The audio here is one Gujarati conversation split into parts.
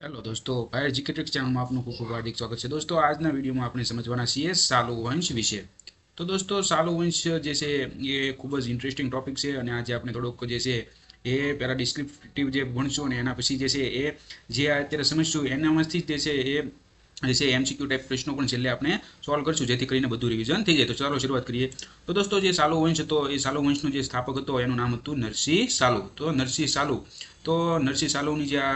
હેલો દોસ્તો ફાયર જીકેટ્રિક ચેનલમાં આપનું ખૂબ ખૂબ હાર્દિક સ્વાગત છે દોસ્તો આજના વિડીયોમાં આપણે સમજવાના છીએ સાલુ વંશ વિશે તો દોસ્તો સાલુ વંશ જે છે એ ખૂબ જ ઇન્ટરેસ્ટિંગ ટોપિક છે અને આજે આપણે થોડુંક જે છે એ પહેલાં ડિસ્ક્રિપ્ટિવ જે ભણશું અને એના પછી જે છે એ જે અત્યારે સમજશું એનામાંથી જે છે એ જે છે એમસીક્યુ ટાઈપ પ્રશ્નો પણ છેલ્લે આપણે સોલ્વ કરશું, જેથી કરીને બધું રિવિઝન થઈ જાય. તો ચાલો શરૂઆત કરીએ. તો દોસ્તો, જે સાલુ વંશ હતો, એ સાલુ વંશનો જે સ્થાપક હતો, એનું નામ હતું નરસિંહ સાલુ. તો નરસિંહ સાલુ, તો નરસિંહ સાલુની જે આ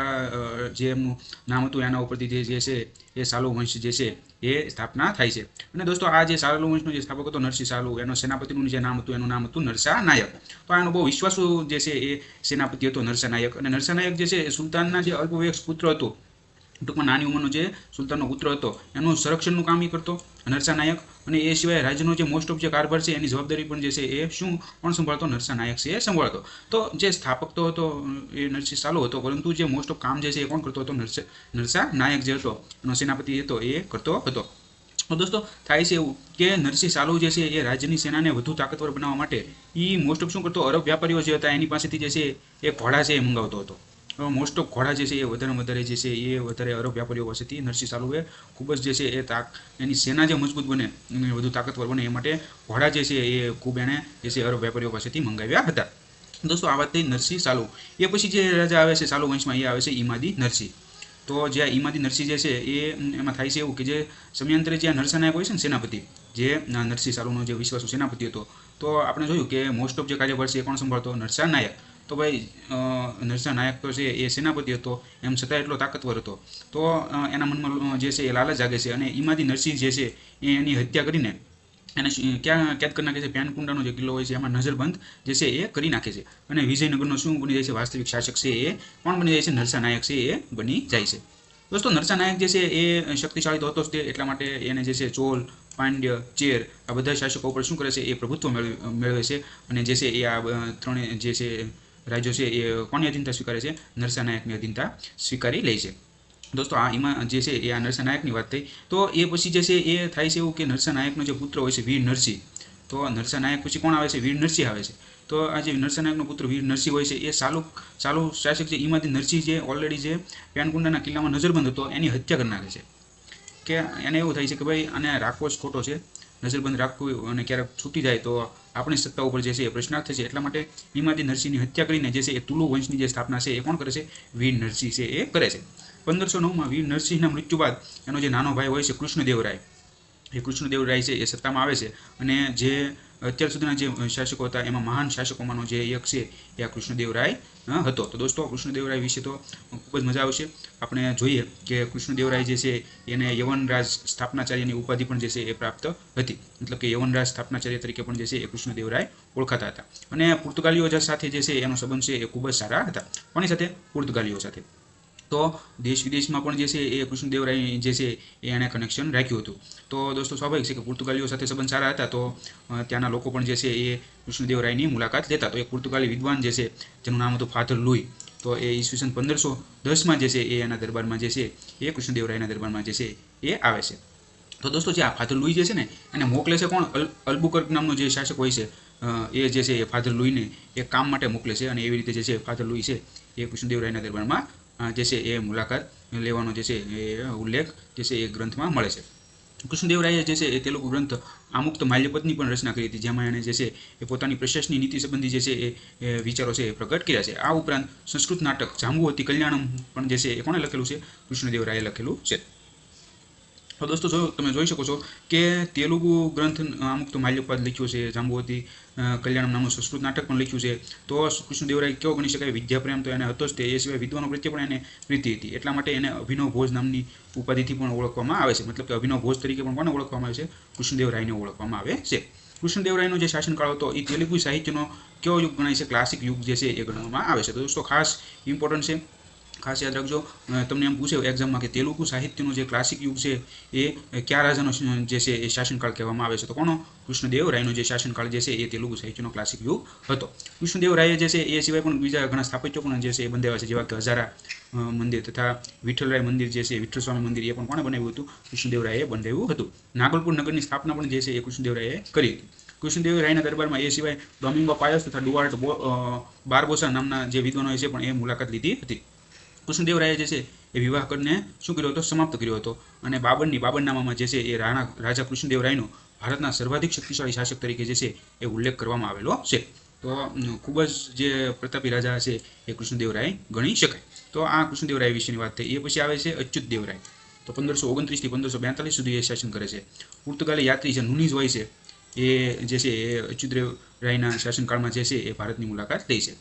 જે એમનું નામ હતું, એના ઉપરથી જે જે છે, એ સાલુ વંશ જે છે, એ સ્થાપના થાય છે. અને દોસ્તો, આ જે સાલુ વંશનો જે સ્થાપક હતો, નરસિંહ સાલુ, એનો સેનાપતિનું જે નામ હતું, એનું નામ હતું નરસા નાયક. તો આનો બહુ વિશ્વાસુ જે છે, એ સેનાપતિ હતો નરસા નાયક. અને નરસા નાયક જે છે, એ સુલતાનના જે અલ્પવયસ્ક પુત્ર હતો. ટૂંકમાં નાની ઉંમરનો જે સુલતાનનો પુત્ર હતો, એનું સંરક્ષણનું કામ એ કરતો, નરસા નાયક. અને એ સિવાય રાજ્યનો જે મોસ્ટ ઓફ જે કારભાર છે, એની જવાબદારી પણ જે છે એ શું કોણ સંભાળતો? નરસા નાયક છે એ સંભાળતો. તો જે સ્થાપક તો હતો, એ નરસિંહ સાલો હતો, પરંતુ જે મોસ્ટ ઓફ કામ જે છે એ કોણ કરતો હતો? નરસા નરસા નાયક જે હતો, એનો સેનાપતિ હતો એ કરતો હતો. દોસ્તો, થાય છે એવું કે નરસિંહ સાલુ જે છે એ રાજ્યની સેનાને વધુ તાકતવર બનાવવા માટે એ મોસ્ટ ઓફ શું કરતો? અરબ વ્યાપારીઓ જે હતા, એની પાસેથી જે છે એ ઘોડા છે એ મંગાવતો હતો. મોસ્ટ ઓફ ઘોડા જે છે એ વધારે વધારે જે છે એ વધારે અરબ વ્યાપારીઓ પાસેથી નરસિંહ સાલુએ ખૂબ જ જે છે એ તાક એની સેના જે મજબૂત બને અને વધુ તાકતવર બને એ માટે ઘોડા જે છે એ ખૂબ એણે જે છે અરબ વ્યાપારીઓ પાસેથી મંગાવ્યા હતા. દોસ્તો, આ વાત થઈ નરસિંહ સાલુ. એ પછી જે રાજા આવે છે, સાલુ વંશમાં એ આવે છે ઈમાદી નરસિંહ. તો જે ઈમાદી નરસિંહ જે છે એ એમાં થાય છે એવું કે જે સમયાંતરે જે નરસાનાયક હોય છે ને સેનાપતિ, જે નરસિંહ સાલુનો જે વિશ્વાસુ સેનાપતિ હતો. તો આપણે જોયું કે મોસ્ટ ઓફ જે કાર્યભાર છે એ કોણ સંભાળતો? નરસા નાયક તો ભાઈ નરસા નાયક તો છે, એ સેનાપતિ હતો, એમ છતાં એટલો તાકતવર હતો. તો એના મનમાં જે છે એ લાલચ જાગે છે અને એમાંથી નરસિંહ જે છે એ એની હત્યા કરીને એને ક્યાં કેદ કરી નાખે છે? પ્યાનકુંડાનો જે કિલ્લો હોય છે, એમાં નજરબંધ જે છે એ કરી નાખે છે. અને વિજયનગરનો શું બની જાય છે? વાસ્તવિક શાસક છે એ, કોણ બની જાય છે? નરસા નાયક છે એ બની જાય છે. દોસ્તો નરસા નાયક જે છે એ શક્તિશાળી તો હતો જ તે, એટલા માટે એને જે છે ચોલ, પાંડ્ય, ચેર, આ બધા શાસકો ઉપર શું કરે છે? એ પ્રભુત્વ મેળવે છે. અને જે છે એ આ ત્રણે, જે છે રાજ્યો છે એ કોની અધીનતા સ્વીકારે છે? નરસાનાયકની અધીનતા સ્વીકારી લે છે. દોસ્તો, આ એમાં જે છે એ આ નરસાનાયકની વાત થઈ. તો એ પછી જે છે એ થાય છે એવું કે નરસાનાયકનો જે પુત્ર હોય છે વીર નરસિંહ. તો નરસાનાયક પછી કોણ આવે છે? વીર નરસિંહ આવે છે. તો આ જે નરસાનાયકનો પુત્ર વીર નરસિંહ હોય છે એ સાલુ સાલુ શાસક જે એમાંથી નરસિંહ જે ઓલરેડી જે પ્યાનકુંડાના કિલ્લામાં નજરબંધ હતો, એની હત્યા કરી નાખે છે. કે એને એવું થાય છે કે ભાઈ, આને રાખવો જ ખોટો છે. નજરબંધ રાખવું અને ક્યારેક છૂટી જાય તો આપણી સત્તા ઉપર જે છે એ પ્રશ્નાર્થ થશે. એટલા માટે હિમાદી નરસિંહની હત્યા કરીને જે છે એ તુલુ વંશની જે સ્થાપના છે એ કોણ કરે છે? વીર નરસિંહ છે એ કરે છે. પંદરસો નવમાં વીર નરસિંહના મૃત્યુ બાદ એનો જે નાનો ભાઈ હોય છે કૃષ્ણદેવરાય. એ કૃષ્ણદેવરાય છે એ સત્તામાં આવે છે અને જે અત્યાર સુધીના જે શાસકો હતા, એમાં મહાન શાસકોમાંનો જે એક છે, એ આ કૃષ્ણદેવરાય હતો. તો દોસ્તો, કૃષ્ણદેવરાય વિશે તો ખૂબ જ મજા આવશે. આપણે જોઈએ કે કૃષ્ણદેવરાય જે છે, એને યવનરાજ સ્થાપનાચાર્યની ઉપાધિ પણ જે છે, એ પ્રાપ્ત હતી. મતલબ કે યવનરાજ સ્થાપનાચાર્ય તરીકે પણ જે છે, એ કૃષ્ણદેવરાય ઓળખાતા હતા. અને પોર્તુગાલીઓ સાથે જે છે, એનો સંબંધ છે, એ ખૂબ જ સારા હતા. કોની સાથે? પોર્તુગાલીઓ સાથે. તો દેશ વિદેશમાં પણ જે છે એ કૃષ્ણદેવરાય જે છે એણે કનેક્શન રાખ્યું હતું. તો દોસ્તો સ્વાભાવિક છે કે પોર્તુગાલીઓ સાથે સંબંધ સારા હતા, તો ત્યાંના લોકો પણ જે છે એ કૃષ્ણદેવરાયની મુલાકાત લેતા. તો એક પોર્તુગાલી વિદ્વાન જે છે, જેનું નામ હતું ફાધર લુઈ. તો એ ઈસવીસન પંદરસો દસમાં જે છે એ એના દરબારમાં જે છે એ કૃષ્ણદેવરાયના દરબારમાં જે છે એ આવે છે. તો દોસ્તો જે આ ફાધર લુઈ જે છે ને, એને મોકલે છે કોણ? અલ, અલ્બુકર્ક નામનો જે શાસક હોય છે એ જે છે એ ફાધર લુઈને એ કામ માટે મોકલે છે અને એવી રીતે જે છે ફાધર લુઈ છે એ કૃષ્ણદેવરાયના દરબારમાં જે છે એ મુલાકાત લેવાનો જે છે એ ઉલ્લેખ જે છે એ ગ્રંથમાં મળે છે. કૃષ્ણદેવરાયે જે છે એ તેલુગુ ગ્રંથ આમુક્ત માલ્યપદની પણ રચના કરી હતી, જેમાં એણે જે છે એ પોતાની પ્રશાસની નીતિ સંબંધી જે છે એ વિચારો છે એ પ્રગટ કર્યા છે. આ ઉપરાંત સંસ્કૃત નાટક જાંબુવતી કલ્યાણમ પણ જે છે એ કોણે લખેલું છે? કૃષ્ણદેવરાયે લખેલું છે. તો દોસ્તો, જો તમે જોઈ શકો છો કે તેલુગુ ગ્રંથ અમુક તો માલ્યપદ લખ્યું છે, જાંબુવતી કલ્યાણમ નામનું સંસ્કૃત નાટક પણ લખ્યું છે. તો કૃષ્ણદેવરાય કેવો ગણી શકાય? વિદ્યાપ્રેમ તો એને હતો જ તે, એ સિવાય વિદ્વાનો પ્રત્યે પણ એને પ્રીતિ હતી. એટલા માટે એને અભિનવ ભોજ નામની ઉપાધિથી પણ ઓળખવામાં આવે છે. મતલબ કે અભિનવ ભોજ તરીકે પણ કોને ઓળખવામાં આવે છે? કૃષ્ણદેવરાયને ઓળખવામાં આવે છે. કૃષ્ણદેવરાયનો જે શાસનકાળ હતો, એ તેલુગુ સાહિત્યનો કેવો યુગ ગણાય છે? ક્લાસિક યુગ જે છે, એ ગણવામાં આવે છે. તો દોસ્તો, ખાસ ઇમ્પોર્ટન્ટ છે ખાસ યાદ રાખજો તમને એમ પૂછે એક્ઝામમાં કે તેલુગુ સાહિત્યનો જે ક્લાસિક યુગ છે, એ કયા રાજાનો જે છે, એ શાસનકાળ કહેવામાં આવે છે? તો કોનો? કૃષ્ણદેવરાયનો જે શાસનકાળ જે છે, એ તેલુગુ સાહિત્યનો ક્લાસિક યુગ હતો. કૃષ્ણદેવરાયે જે છે, એ સિવાય પણ બીજા ઘણા સ્થાપત્યો પણ જે છે, એ બંધાવ્યા છે, જેવા કે હજારા મંદિર તથા વિઠ્ઠલરાય મંદિર જે છે વિઠ્ઠલ સ્વામી મંદિર, એ પણ કોણે બનાવ્યું હતું? કૃષ્ણદેવરાયે બંધાવ્યું હતું. નાગલપુર નગરની સ્થાપના પણ જે છે, એ કૃષ્ણદેવરાયે કરી હતી. કૃષ્ણદેવરાયના દરબારમાં એ સિવાય ડોમિંગો પાયસ તથા ડુઆર્ટ બારબોસા નામના જે વિદ્વાનો છે, પણ એ મુલાકાત લીધી હતી. કૃષ્ણદેવરાયે જે છે એ વિવાહ કરીને શું કર્યો હતો? સમાપ્ત કર્યો હતો. અને બાબરની બાબરનામામાં જે છે એ રાણા, રાજા કૃષ્ણદેવરાયનો ભારતના સર્વાધિક શક્તિશાળી શાસક તરીકે જે છે એ ઉલ્લેખ કરવામાં આવેલો છે. તો ખૂબ જ જે પ્રતાપી રાજા છે એ કૃષ્ણદેવરાય ગણી શકાય. તો આ કૃષ્ણદેવરાય વિશેની વાત થઈ. એ પછી આવે છે અચ્યુત દેવરાય તો પંદરસો ઓગણત્રીસથી પંદરસો બેતાલીસ સુધી એ શાસન કરે છે. પુર્તગાલી યાત્રી જે નુનીઝ હોય છે, એ જે છે એ અચ્યુતદેવ રાયના શાસનકાળમાં જે છે એ ભારતની મુલાકાત લઈ છે.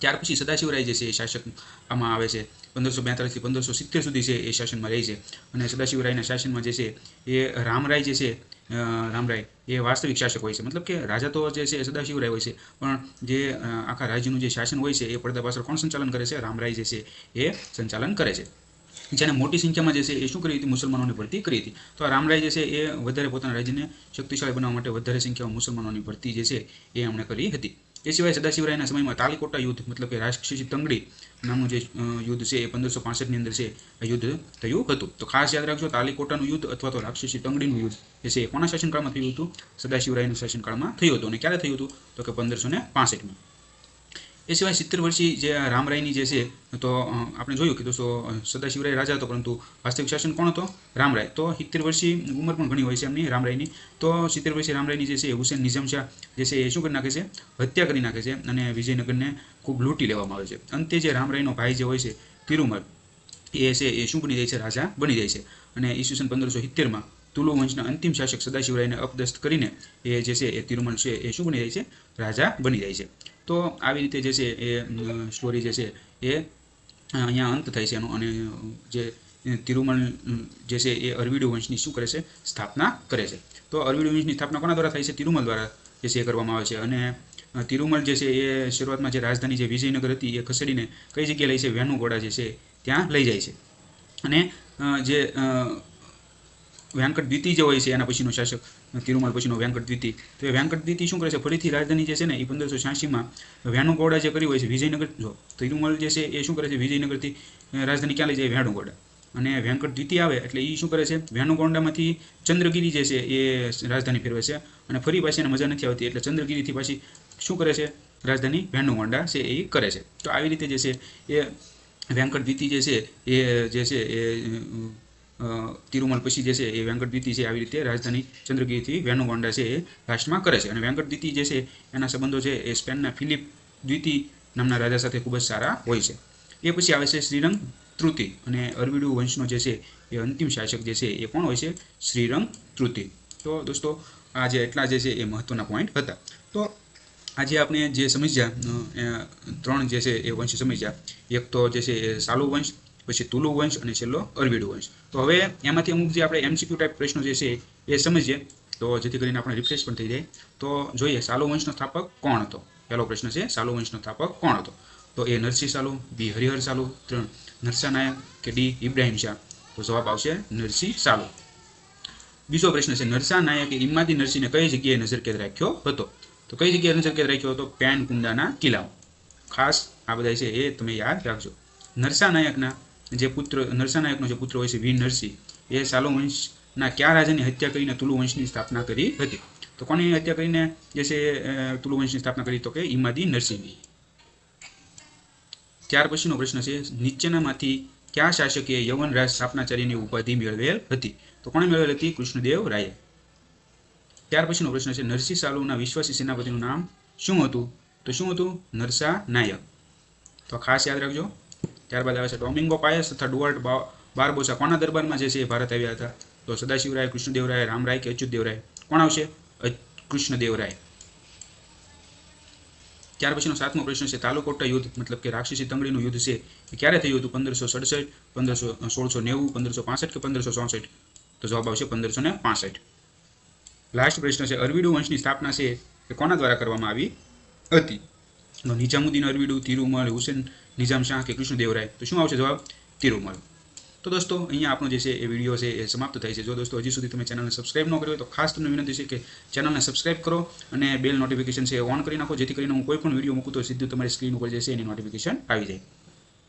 ત્યાર પછી સદાશિવરાય જે છે એ શાસક આમાં આવે છે. પંદરસો બેતાલીસથી પંદરસો સિત્તેર સુધી છે એ શાસનમાં રહે છે. અને સદાશિવરાયના શાસનમાં જે છે એ રામરાય જે છે રામરાય એ વાસ્તવિક શાસક હોય છે. મતલબ કે રાજા તો જે છે એ સદાશિવરાય હોય છે. પણ જે આખા રાજ્યનું જે શાસન હોય છે એ પડદા પાછળ કોણ સંચાલન કરે છે? રામરાય જે છે એ સંચાલન કરે છે. જેને મોટી સંખ્યામાં જે છે એ શું કરી હતી? મુસલમાનોની ભરતી કરી હતી. તો આ રામરાય જે છે એ વધારે પોતાના રાજ્યને શક્તિશાળી બનાવવા માટે વધારે સંખ્યામાં મુસલમાનોની ભરતી જે છે એ એમણે કરી હતી. એ સિવાય સદાશિવરાયના સમયમાં તાલીકોટા યુદ્ધ, મતલબ કે રાક્ષસી તંગડી નામનું જે યુદ્ધ છે એ પંદરસો પાસઠની અંદર છે યુદ્ધ થયું હતું. તો ખાસ યાદ રાખજો, તાલીકોટાનું યુદ્ધ અથવા તો રાક્ષસી તંગડીનું યુદ્ધ જે છે એ કોના શાસનકાળમાં થયું હતું? સદાશિવરાયના શાસનકાળમાં થયું હતું. અને ક્યારે થયું હતું? તો કે પંદરસો ને પાસઠમાં. એ સિવાય સિત્તેર વર્ષી જે રામરાયની જે છે, તો આપણે જોયું કે દોસ્તો સદાશિવરાય રાજા હતો, પરંતુ વાસ્તવિક શાસન કોણ હતો? રામરાય તો સિત્તેર વર્ષી ઉંમર પણ ઘણી હોય છે એમની રામરાયની તો સિત્તેર વર્ષી રામરાયની જે છે, હુસેન નિઝમ શાહ જે છે, એ શું કરી નાખે છે? હત્યા કરી નાખે છે અને વિજયનગરને ખૂબ લૂંટી લેવામાં આવે છે. અંતે જે રામરાયનો ભાઈ જે હોય છે, તિરુમલ, એ છે, એ શું બની જાય છે? રાજા બની જાય છે. અને ઈસવીસન પંદરસો સિત્તેરમાં તુલુ વંશના અંતિમ શાસક સદાશિવરાયને અપદસ્ત કરીને એ જે છે, એ તિરુમલ છે, એ શું બની જાય છે? રાજા બની જાય છે. તો આવી રીતે જે છે એ સ્ટોરી જે છે એ અહીંયા અંત થાય છે એનો અને જે તિરુમલ જે છે એ અરવિડુ વંશની શું કરે છે? સ્થાપના કરે છે. તો અરવિડુ વંશની સ્થાપના કોના દ્વારા થાય છે? તિરુમલ દ્વારા જે છે એ કરવામાં આવે છે. અને તિરુમલ જે છે એ શરૂઆતમાં જે રાજધાની જે વિજયનગર હતી એ ખસેડીને કઈ જગ્યાએ લઈ છે? વેણુગોડા જે છે ત્યાં લઈ જાય છે. અને જે વેંકટ દ્વિતીય જે હોય છે એના પછીનો શાસક તિરુમલ પછીનો વેંકટ દ્વિતી તો એ વેંકટ દ્વિતી શું કરે છે? ફરીથી રાજધાની જે છે ને, એ પંદરસો છ્યાસીમાં વ્યાણુગોડા જે કરી હોય છે, વિજયનગર જો તિરુમલ જે છે એ શું કરે છે? વિજયનગરથી રાજધાની ક્યાં લઈ જાય? વેણુગોડા અને વેંકટ દ્વિતીય આવે, એટલે એ શું કરે છે? વેણુગોંડામાંથી ચંદ્રગીરી જે છે એ રાજધાની ફેરવે છે. અને ફરી પાછી એને મજા નથી આવતી, એટલે ચંદ્રગીરીથી પાછી શું કરે છે? રાજધાની વેણુગોંડા છે એ કરે છે. તો આવી રીતે જે છે એ વેંકટ દ્વિતીય જે છે એ, જે છે એ તિરુમલ પછી જે છે એ વેંકટ દ્વિતી છે આવી રીતે રાજધાની ચંદ્રગીરીથી વેણુગોંડા છે એ રાષ્ટ્રમાં કરે છે. અને વેંકટ દ્વિતી જે છે એના સંબંધો છે એ સ્પેનના ફિલિપ દ્વિતી નામના રાજા સાથે ખૂબ જ સારા હોય છે. એ પછી આવે છે શ્રીરંગ તૃતિ અને અરવિડુ વંશનો જે છે એ અંતિમ શાસક જે છે એ કોણ હોય છે? શ્રીરંગ તૃતિ. તો દોસ્તો, આ જે એટલા જે છે એ મહત્વના પોઈન્ટ હતા. તો આજે આપણે જે સમજ્યા ત્રણ જે છે એ વંશ સમજ્યા. એક તો જે છે એ સાલુ વંશ પછી તુલુ વંશ અને છેલ્લો અરવિડુ વંશ. તો હવે એમાંથી અમુક જે આપણે એમસીક્યુ ટાઈપ પ્રશ્નો જે છે, એ સમજીએ. તો જેથી કરીને આપણે રિફ્રેશ પણ થઈ જાય. તો જોઈએ, સાલુ વંશનો સ્થાપક કોણ હતો? પહેલો પ્રશ્ન છે, સાલુ વંશનો સ્થાપક કોણ હતો? તો એ નરસિંહ સાલુ, બી હરિહર સાલુ, ત્રણ નરસા નાયક કે ડી ઇબ્રાહિમ શાહ? તો જવાબ આવશે નરસિંહ સાલુ. બીજો પ્રશ્ન છે, નરસા નાયકે ઇમાદી નરસિંહને કઈ જગ્યાએ નજરકેદ રાખ્યો હતો? તો કઈ જગ્યાએ નજરકેદ રાખ્યો હતો? પેન કુંડાના કિલ્લાઓ ખાસ આ બધા છે એ તમે યાદ રાખજો. નરસા નાયકના જે પુત્ર નરસાનાયકનો જે પુત્ર હોય છે વીર નરસિંહ, એ સાલો વંશના કયા રાજાની હત્યા કરીને તુલુ વંશની સ્થાપના કરી હતી. તો કોની હત્યા કરીને? જે છે તુલુ સ્થાપના કરી તો કે ઇમાદી નરસિંહની. ત્યાર પછીનો પ્રશ્ન છે, નીચેનામાંથી કયા શાસકે યવન રાજ સ્થાપનાચાર્યની ઉપાધિ મેળવેલ હતી? તો કોણે મેળવેલ હતી? કૃષ્ણદેવ રાયે. ત્યાર પછીનો પ્રશ્ન છે, નરસિંહ સાલુના વિશ્વાસી સેનાપતિનું નામ શું હતું? તો શું હતું? નરસા નાયક તો ખાસ યાદ રાખજો. ત્યારબાદ આવે છે ડોમિંગો પાયસ તથા ડુઆર્ટ બારબોસા. કોના દરબારમાં જે છે એ ભારત આવ્યા હતા? તો સદાશિવરાય, કૃષ્ણદેવરાય, રામરાય કે અચ્યુતદેવરાય? કોણ આવશે? કૃષ્ણદેવરાય. ત્યાર પછીનો સાતમો પ્રશ્ન છે તાલુકોટા યુદ્ધ, મતલબ કે રાક્ષસી તંગડીનું યુદ્ધ છે, એ ક્યારે થયું હતું? પંદરસો સડસઠ, પંદરસો સોળસો નેવું, પંદરસો પાસઠ કે પંદરસો ચોસઠ? તો જવાબ આવશે પંદરસો ને પાસઠ. લાસ્ટ પ્રશ્ન છે અરવિડુ વંશની સ્થાપના છે એ કોના દ્વારા કરવામાં આવી હતી? નિજામુદ્દીન અરવિડુ તિરુમલ, હુસેન નિઝામ શાહ કે કૃષ્ણદેવરાય. તો શું આવશે જવાબ? તિરુમલ. તો દોસ્તો, અહીંયા આપણો જે છે એ વીડિયો છે એ સમાપ્ત થાય છે. જો દોસ્તો, હજી સુધી તમે ચેનલને સબસ્ક્રાઇબ ન કર્યો હોય તો ખાસ તમને વિનંતી છે કે ચેનલને સબસ્ક્રાઇબ કરો અને બેલ નોટિફિકેશન છે એ ઓન કરી નાખો. જેથી કરીને હું કોઈ પણ વીડિયો મૂકું તો સીધું તમારી સ્ક્રીન ઉપર જે છે એની નોટિફિકેશન આવી જાય.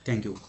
Thank you